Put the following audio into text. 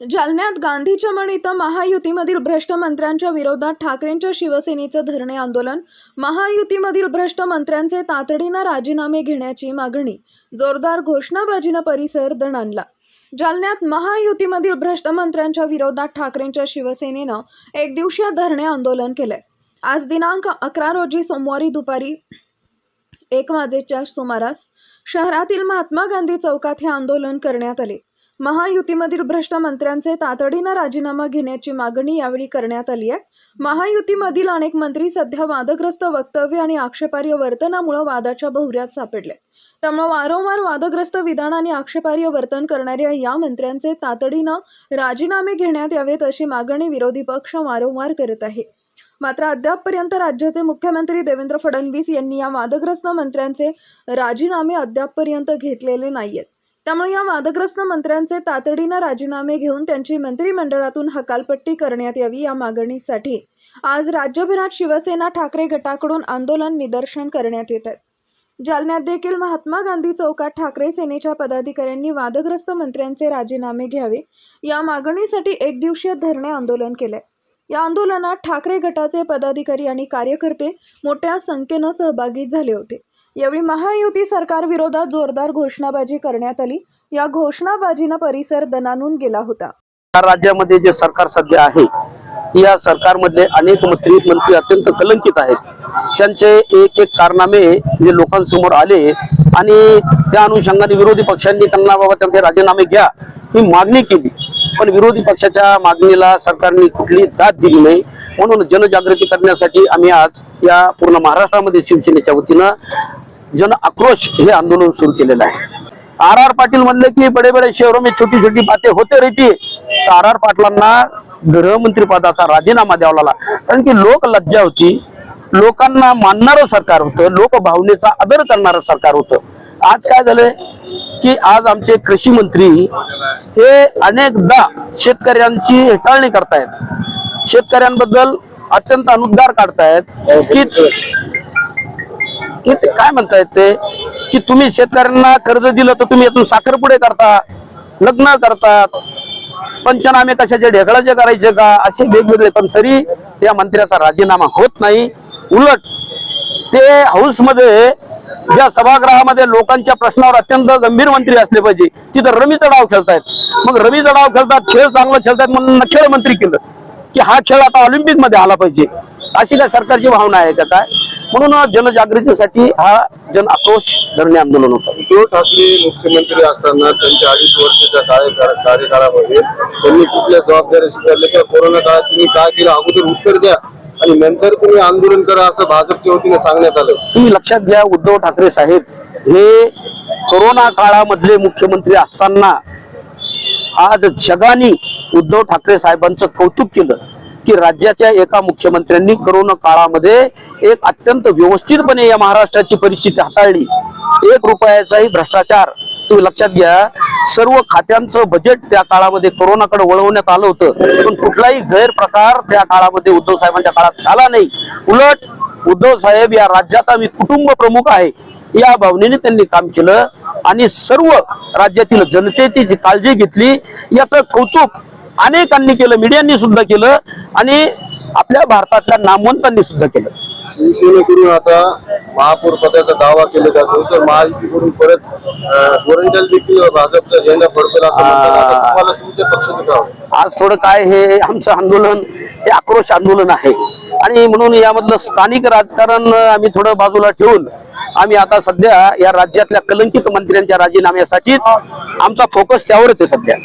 जालन्यात गांधी चमण इथं महायुतीमधील भ्रष्ट मंत्र्यांच्या विरोधात ठाकरेंच्या शिवसेनेचं धरणे आंदोलन महायुतीमधील भ्रष्ट मंत्र्यांचे तातडीनं राजीनामे घेण्याची मागणी जोरदार घोषणाबाजीनं परिसर दणाणला. जालन्यात महायुतीमधील भ्रष्ट मंत्र्यांच्या विरोधात ठाकरेंच्या शिवसेनेनं एक दिवसीय धरणे आंदोलन केलंय. आज दिनांक अकरा रोजी सोमवारी दुपारी एक वाजेच्या सुमारास शहरातील महात्मा गांधी चौकात हे आंदोलन करण्यात आले. महायुतीमधील भ्रष्ट मंत्र्यांचे तातडीनं राजीनामा घेण्याची मागणी यावेळी करण्यात आली आहे. महायुतीमधील अनेक मंत्री सध्या वादग्रस्त वक्तव्य आणि आक्षेपार्ह वर्तनामुळे वादाच्या भोवऱ्यात सापडले. त्यामुळे वारंवार वादग्रस्त विधान आणि आक्षेपार्ह वर्तन करणाऱ्या या मंत्र्यांचे तातडीनं राजीनामे घेण्यात यावेत अशी मागणी विरोधी पक्ष वारंवार करत आहे. मात्र अद्यापपर्यंत राज्याचे मुख्यमंत्री देवेंद्र फडणवीस यांनी या वादग्रस्त मंत्र्यांचे राजीनामे अद्यापपर्यंत घेतलेले नाहीयेत. त्यामुळे या वादग्रस्त मंत्र्यांचे तातडीनं राजीनामे घेऊन त्यांची मंत्रिमंडळातून हकालपट्टी करण्यात यावी या मागणीसाठी आज राज्यभरात शिवसेना ठाकरे गटाकडून आंदोलन निदर्शन करण्यात येत आहे. जालन्यात देखील महात्मा गांधी चौकात ठाकरे सेनेच्या पदाधिकाऱ्यांनी वादग्रस्त मंत्र्यांचे राजीनामे घ्यावे या मागणीसाठी एकदिवशीय धरणे आंदोलन केलंय. या आंदोलनात ठाकरे गटाचे पदाधिकारी आणि कार्यकर्ते मोठ्या संख्येनं सहभागी झाले होते. यावेळी महायुती सरकार विरोधात जोरदार घोषणाबाजी करण्यात आली. या घोषणाबाजीनं परिसर दणानून गेला होता. या राज्यामध्ये जे सरकार सध्या आहे या सरकारमधले अनेक मंत्री मंत्री अत्यंत कलंकित आहेत. त्यांचे एक एक कारनामे जे लोकांसमोर आले आणि त्या अनुषंगाने विरोधी पक्षांनी त्यांना बाबा त्यांचे राजीनामे घ्या ही मागणी केली. पण विरोधी पक्षाच्या मागणीला सरकारने कुठली दाद दिली नाही. म्हणून जनजागृती करण्यासाठी आम्ही आज या पूर्ण महाराष्ट्रामध्ये शिवसेनेच्या वतीनं जन आक्रोश हे आंदोलन सुरू केलेलं आहे. आर आर पाटील म्हणले की बडे बडे शहरों में छोटी छोटी बातें होते रहती तर आर आर पाटलांना गृहमंत्री पदाचा राजीनामा द्यावा लागला. कारण की लोक लज्जा होती. लोकांना मानणारं सरकार होतं. लोक भावनेचा आदर करणारं सरकार होतं. आज काय झालंय? की आज आमचे कृषी मंत्री हे अनेकदा शेतकऱ्यांची हेटाळणी करतायत. शेतकऱ्यांबद्दल अत्यंत अनुद्गार काढतायत. की की ते काय म्हणतायत ते? की तुम्ही शेतकऱ्यांना कर्ज दिलं तर तुम्ही यातून साखरपुडे करता लग्न करतात. पंचनामे कशाचे ढेकळाचे करायचे का? असे वेगवेगळे पण तरी त्या मंत्र्याचा राजीनामा होत नाही. उलट ते हाऊसमध्ये ज्या सभागृहामध्ये लोकांच्या प्रश्नावर अत्यंत गंभीर मंत्री असले पाहिजे तिथं रमीचा डाव खेळतायत. मग रमीचा डाव खेळतात खेळ चांगला खेळतात म्हणून खेळ मंत्री केलं. की हा खेळ आता ऑलिम्पिकमध्ये आला पाहिजे. अशी काय सरकारची भावना आहे का काय? म्हणून जनजागृतीसाठी हा जन आक्रोश धरणे आंदोलन होतं. उद्धव ठाकरे मुख्यमंत्री असताना त्यांच्या अडीच वर्षाच्या कार्यकाळ कार्यकाळामध्ये त्यांनी कुठल्या जबाबदारी स्वीकारल्या किंवा कोरोना काळात तुम्ही काय केलं अगोदर उत्तर द्या आणि नंतर तुम्ही आंदोलन करा असं भाजपच्या वतीने सांगण्यात आलं. तुम्ही लक्षात घ्या उद्धव ठाकरे साहेब हे कोरोना काळामधले मुख्यमंत्री असताना आज जगाने उद्धव ठाकरे साहेबांचं कौतुक केलं. की राज्याच्या एका मुख्यमंत्र्यांनी कोरोना काळामध्ये एक अत्यंत व्यवस्थितपणे या महाराष्ट्राची परिस्थिती हाताळली. एक रुपयाचाही भ्रष्टाचार तुम्ही लक्षात घ्या. सर्व खात्यांचं बजेट त्या काळामध्ये कोरोनाकडे वळवण्यात आलं होतं. पण कुठलाही गैरप्रकार त्या काळामध्ये उद्धव साहेबांच्या काळात झाला नाही. उलट उद्धव साहेब या राज्याचा मी कुटुंब प्रमुख आहे. या भावनेने त्यांनी काम केलं आणि सर्व राज्यातील जनतेची जी काळजी घेतली याचं कौतुक अनेकांनी केलं मीडियांनी सुद्धा केलं आणि आपल्या भारतातल्या नामवंतांनी सुद्धा केलं. शिवसेनेकडून आता महापौर पदाचा दावा केला जातो. तर महायुतीकडून परत गोरंट्याला देखील भाजपचा झेंडा फडकला तुम्हाला तुमच्या पक्षाचं गाव आज थोडं काय हे आमचं आंदोलन हे आक्रोश आंदोलन आहे. आणि म्हणून यामधलं स्थानिक राजकारण आम्ही थोडं बाजूला ठेवून आम्ही आता सध्या या राज्यातल्या कलंकित मंत्र्यांच्या राजीनाम्यासाठीच आमचा फोकस त्यावरच आहे सध्या.